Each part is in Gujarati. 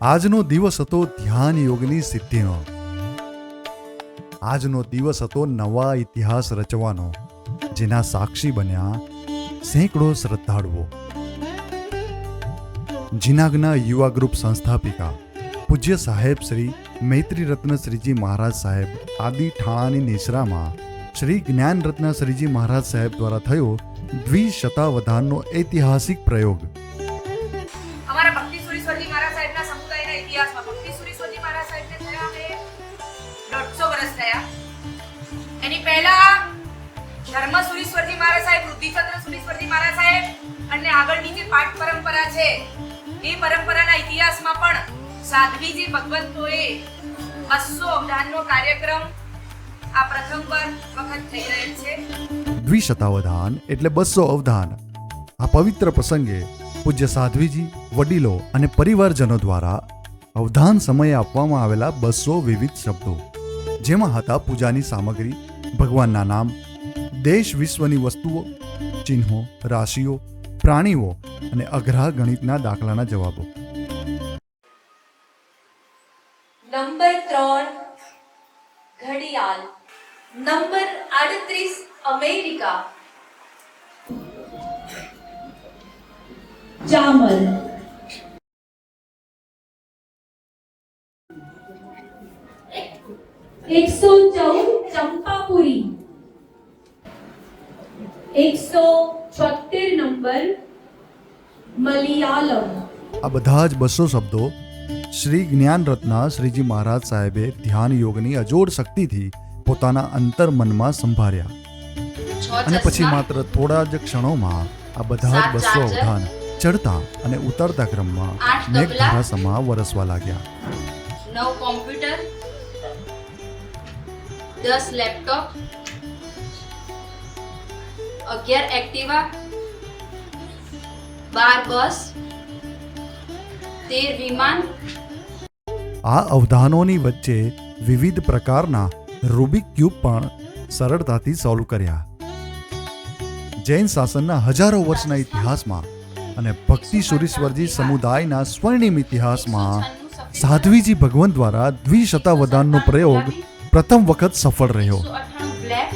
આજનો દિવસ હતો ધ્યાન યોગની સિદ્ધિનો. આજનો દિવસ હતો નવા ઇતિહાસ રચવાનો, જેના સાક્ષી બન્યા સેંકડો શ્રદ્ધાળુઓ. જીનાગના યુવા ગ્રુપ સંસ્થાપિકા, પૂજ્ય સાહેબ શ્રી મૈત્રી રત્ન શ્રીજી મહારાજ સાહેબ, આદિ ઠાણાની નિશ્રામાં શ્રી જ્ઞાન રત્ન શ્રીજી મહારાજ સાહેબ દ્વારા થયો દ્વિશતાવધાનનો ઐતિહાસિક પ્રયોગ. એની પહેલા ધર્મ સુરીશ્વરજી મહારાજ સાહેબ વૃદ્ધિચંદ્ર સુરીશ્વરજી મહારાજ સાહેબ અને આગળની જે પાઠ પરંપરા છે, એ પરંપરાના ઇતિહાસમાં પણ સાધ્વીજી ભગવંતોએ બસો અવધાનનો કાર્યક્રમ આ પ્રથમવાર વખત થઈ રહેલ છે. દ્વિશતાવધાન એટલે બસો અવધાન. આ પવિત્ર પ્રસંગે પૂજ્ય સાધ્વીજી, વડીલો અને પરિવારજનો દ્વારા અવધાન સમયે આપવામાં આવેલા બસો વિવિધ શબ્દો જેમાં હતા પૂજાની સામગ્રી ભગવાનના નામ દેશ વિશ્વની વસ્તુઓ ચિહ્નો રાશિઓ પ્રાણીઓ અને અઘરા ગણિતના દાખલાના જવાબો. નંબર ત્રણ ઘડિયાળ. નંબર આડત્રીસ અમેરિકા. ચામર એકસો ચૌદ ચંપાપુરી. એકસો છોતેર નંબર મલયાલમ. આ બધા જ બસો શબ્દો શ્રી જ્ઞાન રત્ના શ્રીજી મહારાજ સાહેબે ધ્યાન યોગની અજોડ શક્તિથી પોતાના અંતર મનમાં સંભાળ્યા. અને પછી માત્ર થોડા જ ક્ષણોમાં આ બધા જ બસો અવધાન ચડતા અને ઉતરતા ક્રમમાં. મેઘધારા સમા વરસવા લાગ્યા. નવ કોમ્પ્યુટર. દસ લેપટોપ, અગિયાર એક્ટિવા, બાર બસ, તેર વિમાન. આ અવધાનોની વચ્ચે વિવિધ પ્રકારના રૂબિક ક્યુબ પણ સરળતાથી સોલ્વ કર્યા. જૈન શાસનના હજારો વર્ષના ઇતિહાસમાં અને ભક્તિ સુરેશ્વરજી સમુદાયના સ્વર્ણિમ ઇતિહાસમાં સાધ્વીજી ભગવાન દ્વારા દ્વિશતાવધાનનો પ્રયોગ પ્રથમ વખત સફળ રહ્યો. બ્લેક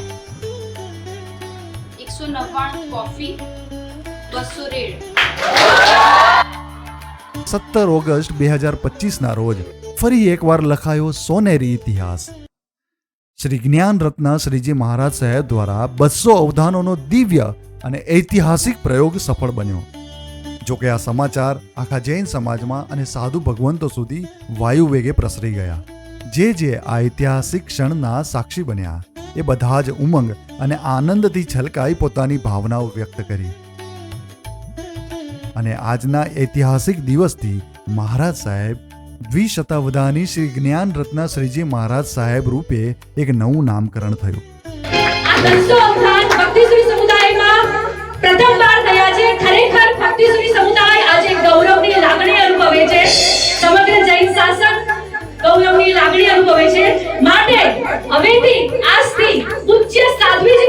એકસો નવ્વાણું કોફી બસો રેડ. સત્તર ઓગસ્ટ બે હજાર પચીસના રોજ ફરી એકવાર લખાયો સોનેરી ઇતિહાસ. શ્રી જ્ઞાન રત્ન શ્રીજી મહારાજ સાહેબ દ્વારા બસો અવધાનોનો દિવ્ય અને ઐતિહાસિક પ્રયોગ સફળ બન્યો. જોકે આ સમાચાર આખા જૈન સમાજમાં અને સાધુ ભગવંતો સુધી વાયુ વેગે પ્રસરી ગયા. જે જે આ ઐતિહાસિક ક્ષણના સાક્ષી બન્યા, એ બધા જ ઉમંગ અને આનંદથી છલકાઈ પોતાની ભાવનાઓ વ્યક્ત કરી. અને આજના ઐતિહાસિક દિવસથી મહારાજ સાહેબ દ્વિશતાવધાની શ્રી જ્ઞાન રત્ન શ્રીજી મહારાજ સાહેબ રૂપે એક નવું નામકરણ થયું. સમુદાય આજે ગૌરવની લાગણી અનુભવે છે.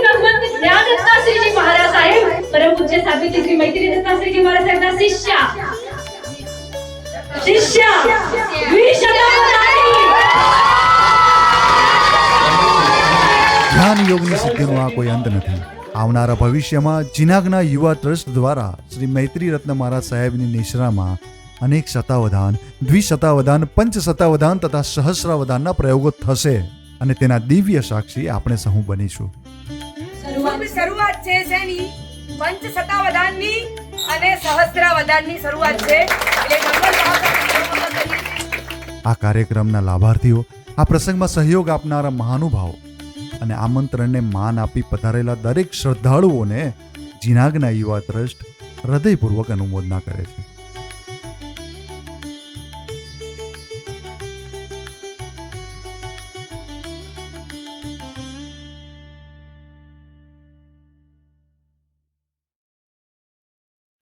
ભગવંત જ્ઞાનરત્ના શ્રીજી મહારાજ સાહેબ પરમ પૂજ્ય સાધ્વીજી શ્રી મૈત્રી રત્ના શ્રીજી મહારાજ સાહેબના શિષ્ય શિષ્ય દ્વિશતાવધાની ધ્યાન યોગની સિદ્ધિનો આ કોઈ અંત નથી આવનારા ભવિષ્યમાં જિનાગના યુવા ટ્રસ્ટ દ્વારા શ્રી મૈત્રી રત્ન મહારાજ સાહેબની નિશ્રામાં અનેક શતાવધાન દ્વિશતાવધાન પંચ શતાવધાન તથા સહસ્રાવધાનના પ્રયોગો થશે અને તેના દિવ્ય સાક્ષી આપણે સહુ બનીશું. શરૂઆત છે શેની? પંચ શતાવધાનની અને સહસ્ત્રાવધાનની શરૂઆત છે. આ કાર્યક્રમના લાભાર્થીઓ આ પ્રસંગમાં સહયોગ આપનારા મહાનુભાવો અને આમંત્રણને માન આપી પધારેલા દરેક શ્રદ્ધાળુઓને જીનાગના યુવા ટ્રસ્ટ હૃદયપૂર્વક અનુમોદના કરે છે.